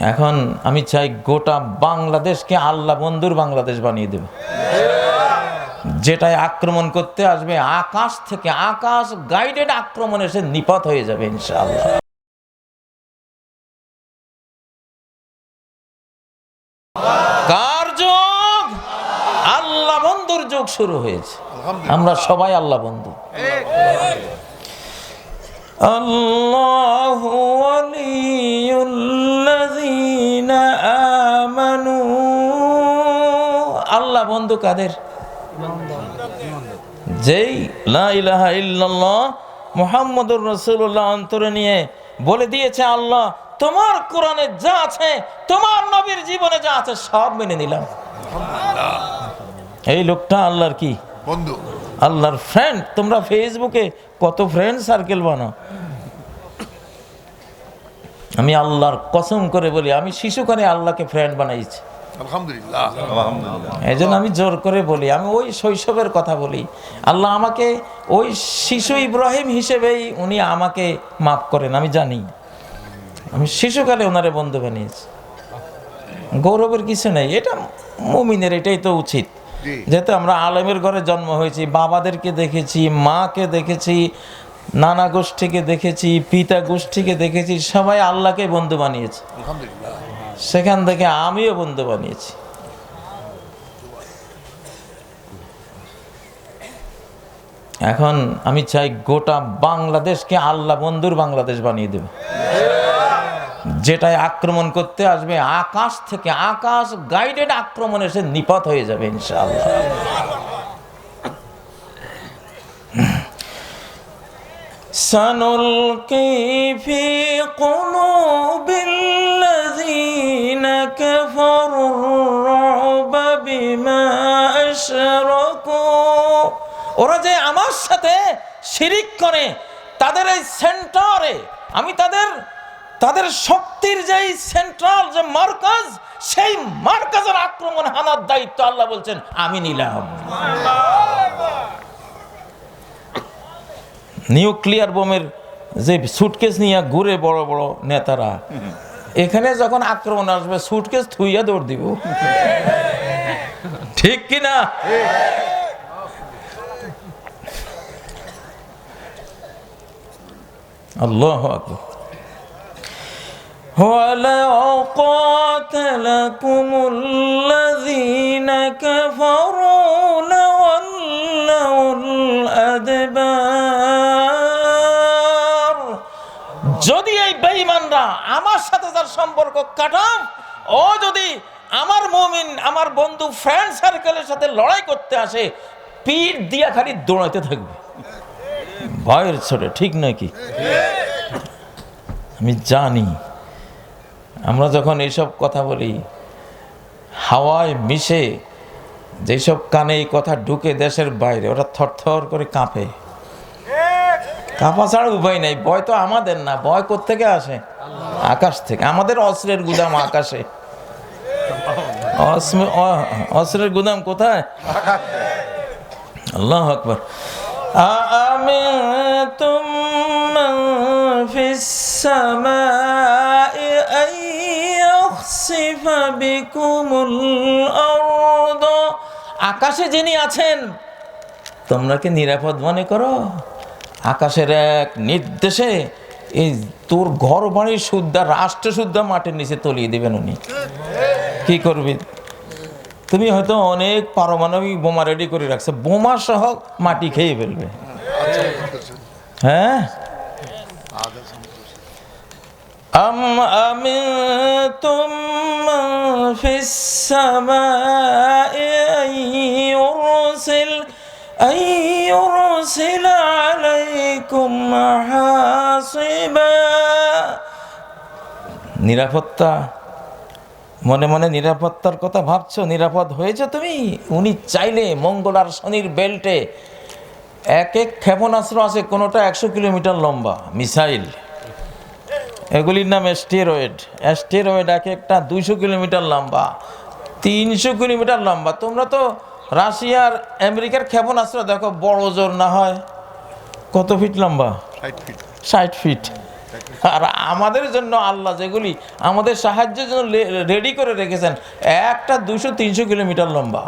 এখন আমি চাই গোটা বাংলাদেশকে আল্লাহ বন্ধুর বাংলাদেশ বানিয়ে দেবে। যেটাই আক্রমণ করতে আসবে আকাশ থেকে আকাশ গাইডেড আক্রমণ এসে নিপাত হয়ে যাবে ইনশাআল্লাহ। কার শুরু হয়েছে। আমরা সবাই আল্লাহ বন্ধু। আল্লাহ আলী। আল্লাহ বন্ধু কাদের? যেই লা ইলাহা ইল্লাল্লাহ মুহাম্মদুর রাসূলুল্লাহ অন্তরে নিয়ে বলে দিয়েছে আল্লাহ তোমার কোরআনে যা আছে তোমার নবীর জীবনে যা আছে সব মেনে নিলাম। এই লোকটা আল্লাহর কি? বন্ধু। আল্লাহর ফ্রেন্ড তোমরা ফেসবুকে কত ফ্রেন্ড সার্কেল বানাও। আমি আল্লাহর কসম করে বলি আমি শিশুকালে আল্লাহকে ফ্রেন্ড বানাইছি। এই জন্য আমি জোর করে বলি আমি ওই শৈশবের কথা বলি। আল্লাহ আমাকে ওই শিশু ইব্রাহিম হিসেবেই উনি আমাকে মাফ করেন আমি জানি। আমি শিশুকালে ওনারে বন্ধু বানিয়েছি। গৌরবের কিছু নেই এটা মুমিনের এটাই তো উচিত। যেহেতু আমরা আলেমের ঘরে জন্ম হয়েছি বাবাদেরকে দেখেছি মাকে দেখেছি নানা গোষ্ঠীকে দেখেছি পিতা গোষ্ঠীকে দেখেছি সবাই আল্লাহকে বন্ধু বানিয়েছে। আলহামদুলিল্লাহ। সেখান থেকে আমিও বন্ধু বানিয়েছি। এখন আমি চাই গোটা বাংলাদেশকে আল্লাহ বন্ধুর বাংলাদেশ বানিয়ে দেবে। যেটাই আক্রমণ করতে আসবে, আকাশ থেকে আকাশ গাইডেড আক্রমণ এসে নিপাত হয়ে যাবে ইনশাআল্লাহ। سنلقي في قلوب الذين كفروا الرعب بما أشركوا ওরা যে আমার সাথে শিরিক করে তাদের এই সেন্টারে আমি তাদের তাদের শক্তির যেই সেন্ট্রাল যে মার্কাজ সেই মার্কাজের আক্রমণ হানার দায়িত্ব আল্লাহ বলছেন আমি নিলাম নিউক্লিয়ার বোমের যে সুটকেস নিয়ে ঘুরে বড় বড় নেতারা এখানে যখন আক্রমণ আসবে সুটকেস থুইয়া দৌড় দিব ঠিক কি না আল্লাহ আকবার ولو قاتلكم الذين كفروا لولوا الأدبار বেঈমানরা আমার সাথে যার সম্পর্ক কাটাম ও যদি আমার মুমিন, আমার বন্ধু ফ্রেন্ড সার্কেলের সাথে লড়াই করতে আসে পিঠ দিয়া খালি দৌড়াইতে থাকবে। ভয়ের ছোটে ঠিক নাকি? আমি জানি। আমরা যখন এইসব কথা বলি, হাওয়ায় মিশে যেসব কানে এই কথা ঢুকে দেশের বাইরে, ওরা থরথর করে কাঁপে। কাঁপা ছাড়া উপায় নেই, ভয় তো আমাদের না, ভয় থেকে আসে? আকাশ থেকে। আমাদের অস্ত্রের গুদাম আকাশে। অস্ত্রের গুদাম কোথায়? আল্লাহ আকবর। আমি তুম আকাশে যিনি আছেন তোমরা কি নিরাপদ মনে করো। আকাশের এক নির্দেশে এই তোর ঘর বাড়ির শুদ্ধা রাষ্ট্র শুদ্ধা মাটির নিচে তলিয়ে দেবেন উনি কি করবি তুমি হয়তো অনেক পারমাণবিক বোমা রেডি করে রাখছো বোমা সহ মাটি খেয়ে ফেলবে হ্যাঁ أم أمنتم من في السماء أن يرسل أن يرسل عليكم حاصبا নিরাপত্তা মনে মনে নিরাপত্তার কথা ভাবছ? নিরাপদ হয়েছে তুমি? উনি চাইলে মঙ্গল আর শনির বেল্টে এক এক ক্ষেপণাস্ত্র আছে কোনোটা একশো কিলোমিটার লম্বা মিসাইল। এগুলির নাম অ্যাস্টেরয়েড অ্যাস্টেরয়েড এক একটা দুইশো কিলোমিটার লম্বা তিনশো কিলোমিটার লম্বা। তোমরা তো রাশিয়ার আমেরিকার ক্ষেপণাস্ত্র দেখো বড় জোর না হয়। কত ফিট লম্বা? ষাট ফিট। ষাট ফিট। আর আমাদের জন্য আল্লাহ যেগুলি আমাদের সাহায্যের জন্য রেডি করে রেখেছেন, একটা দুশো তিনশো কিলোমিটার লম্বা।